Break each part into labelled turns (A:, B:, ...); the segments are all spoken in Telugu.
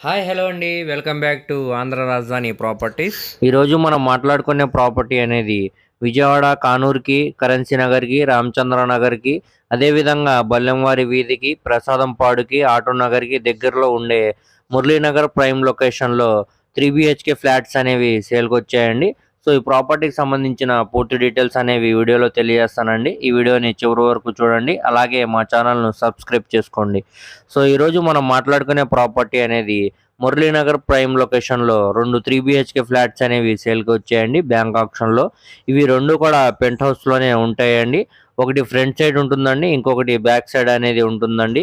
A: హాయ్ హలో అండి. Welcome back to Andhra Rajadhani properties. ఈరోజు మనం మాట్లాడుకునే ప్రాపర్టీ అనేది విజయవాడ కానూర్కి కరెన్సీ నగర్కి రామచంద్ర నగర్కి అదేవిధంగా బల్లెంవారి వీధికి ప్రసాదం పాడుకి ఆటో నగర్కి దగ్గరలో ఉండే మురళీనగర్ ప్రైమ్ లొకేషన్లో త్రీ బిహెచ్కే ఫ్లాట్స్ అనేవి సేల్కి వచ్చాయండి సో ఈ ప్రాపర్టీకి సంబంధించిన పూర్తి డీటెయిల్స్ అనేవి వీడియోలో తెలియజేస్తానండి. ఈ వీడియోని చివరి వరకు చూడండి. అలాగే మా ఛానల్ను సబ్స్క్రైబ్ చేసుకోండి. సో ఈరోజు మనం మాట్లాడుకునే ప్రాపర్టీ అనేది మురళీనగర్ ప్రైమ్ లొకేషన్లో రెండు త్రీ బిహెచ్కే ఫ్లాట్స్ అనేవి సేల్కి వచ్చాయండి బ్యాంక్ ఆప్షన్లో. ఇవి రెండు కూడా పెంట్ హౌస్లోనే ఉంటాయండి. ఒకటి ఫ్రంట్ సైడ్ ఉంటుందండి ఇంకొకటి బ్యాక్ సైడ్ అనేది ఉంటుందండి.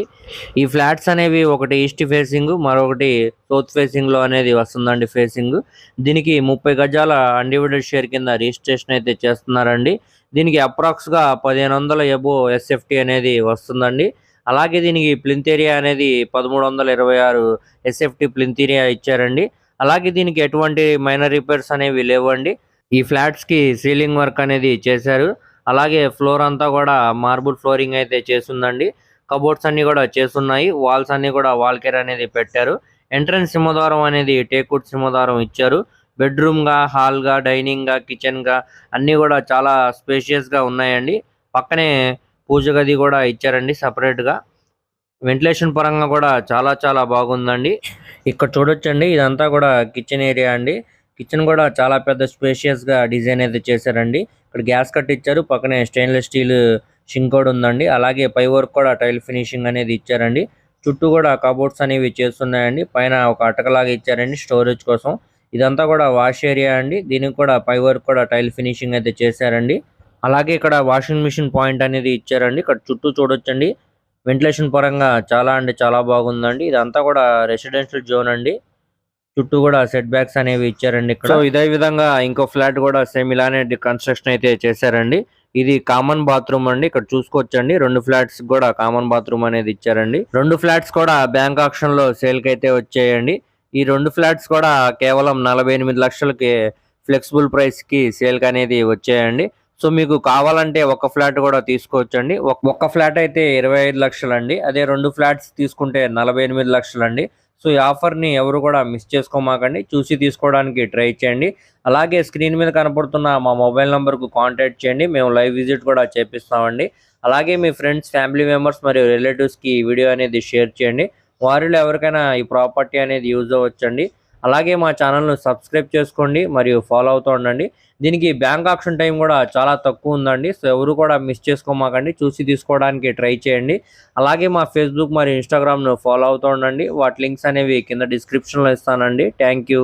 A: ఈ ఫ్లాట్స్ అనేవి ఒకటి ఈస్ట్ ఫేసింగ్ మరొకటి సౌత్ ఫేసింగ్లో అనేది వస్తుందండి ఫేసింగ్. దీనికి ముప్పై గజాల అన్డివిడెడ్ షేర్ కింద రిజిస్ట్రేషన్ అయితే చేస్తున్నారండి. దీనికి అప్రాక్స్గా పదిహేను వందల ఎబో ఎస్ఎఫ్టీ అనేది వస్తుందండి. అలాగే దీనికి ప్లింతీరియా అనేది పదమూడు వందల ఇరవై ఆరు ఎస్ఎఫ్టీ ప్లింత్ ఇచ్చారండి. అలాగే దీనికి ఎటువంటి మైనర్ రిపేర్స్ అనేవి లేవండి. ఈ ఫ్లాట్స్కి సీలింగ్ వర్క్ అనేది చేశారు. అలాగే ఫ్లోర్ అంతా కూడా మార్బుల్ ఫ్లోరింగ్ అయితే చేస్తుందండి. కబోర్డ్స్ అన్ని కూడా చేస్తున్నాయి. వాల్స్ అన్ని కూడా వాల్ కేర్ అనేది పెట్టారు. ఎంట్రన్స్ సింహద్వారం అనేది టేకుడ్ సింహద్వారం ఇచ్చారు. బెడ్రూమ్గా గా హాల్గా డైనింగ్గా కిచెన్గా అన్ని కూడా చాలా స్పేషియస్గా ఉన్నాయండి. పక్కనే పూజ గది కూడా ఇచ్చారండి సపరేట్గా వెంటిలేషన్ పరంగా కూడా చాలా చాలా బాగుందండి. ఇక్కడ చూడొచ్చండి ఇదంతా కూడా కిచెన్ ఏరియా అండి. కిచెన్ కూడా చాలా పెద్ద స్పేషియస్గా డిజైన్ అయితే చేశారండి. ఇక్కడ గ్యాస్ కట్ ఇచ్చారు పక్కనే స్టెయిన్లెస్ స్టీల్ షింక్ కూడా ఉందండి. అలాగే పై వర్క్ కూడా టైల్ ఫినిషింగ్ అనేది ఇచ్చారండి. చుట్టూ కూడా కబోర్డ్స్ అనేవి చేస్తున్నాయండి. పైన ఒక అటకలాగా ఇచ్చారండి స్టోరేజ్ కోసం. ఇదంతా కూడా వాష్ ఏరియా అండి. దీనికి కూడా పై వర్క్ కూడా టైల్ ఫినిషింగ్ అయితే చేశారండి. అలాగే ఇక్కడ వాషింగ్ మిషన్ పాయింట్ అనేది ఇచ్చారండి. ఇక్కడ చుట్టూ చూడొచ్చండి. వెంటిలేషన్ పరంగా చాలా అంటే చాలా బాగుందండి. ఇదంతా కూడా రెసిడెన్షియల్ జోన్ అండి. చుట్టూ కూడా సెట్ బ్యాక్స్ అనేవి ఇచ్చారండి ఇక్కడ. ఇదే విధంగా ఇంకో ఫ్లాట్ కూడా సేమ్ ఇలానే కన్స్ట్రక్షన్ అయితే చేశారండి. ఇది కామన్ బాత్రూమ్ అండి. ఇక్కడ చూసుకోవచ్చండి. రెండు ఫ్లాట్స్ కూడా కామన్ బాత్రూమ్ అనేది ఇచ్చారండి. రెండు ఫ్లాట్స్ కూడా బ్యాంక్ ఆప్షన్లో సేల్కి అయితే వచ్చాయండి. ఈ రెండు ఫ్లాట్స్ కూడా కేవలం నలభై ఎనిమిది లక్షలకి ఫ్లెక్సిబుల్ ప్రైస్కి సేల్ అనేది వచ్చాయండి. సో మీకు కావాలంటే ఒక ఫ్లాట్ కూడా తీసుకోవచ్చండి. ఒక- ఒక్క ఫ్లాట్ అయితే ఇరవై ఐదు లక్షలు అండి అదే రెండు ఫ్లాట్స్ తీసుకుంటే నలభై ఎనిమిది లక్షలు అండి సో ఈ ఆఫర్ని ఎవరు కూడా మిస్ చేసుకోమాకండి. చూసి తీసుకోవడానికి ట్రై చేయండి. అలాగే స్క్రీన్ మీద కనపడుతున్న మా మొబైల్ నెంబర్కు కాంటాక్ట్ చేయండి. మేము లైవ్ విజిట్ కూడా చేపిస్తామండి. అలాగే మీ ఫ్రెండ్స్ ఫ్యామిలీ మెంబర్స్ మరియు రిలేటివ్స్కి ఈ వీడియో అనేది షేర్ చేయండి. వారిలో ఎవరికైనా ఈ ప్రాపర్టీ అనేది యూజ్ అవ్వచ్చండి. అలాగే మా ఛానల్ను సబ్స్క్రైబ్ చేసుకోండి మరియు ఫాలో అవుతూ ఉండండి. దీనికి బ్యాంక్ ఆప్షన్ టైం కూడా చాలా తక్కువ ఉందండి. సో ఎవరు కూడా మిస్ చేసుకోమాకండి. చూసి తీసుకోవడానికి ట్రై చేయండి. అలాగే మా ఫేస్బుక్ మరియు ఇన్స్టాగ్రామ్ను ఫాలో అవుతూ ఉండండి. వాటి లింక్స్ అనేవి కింద డిస్క్రిప్షన్లో ఇస్తానండి. Thank you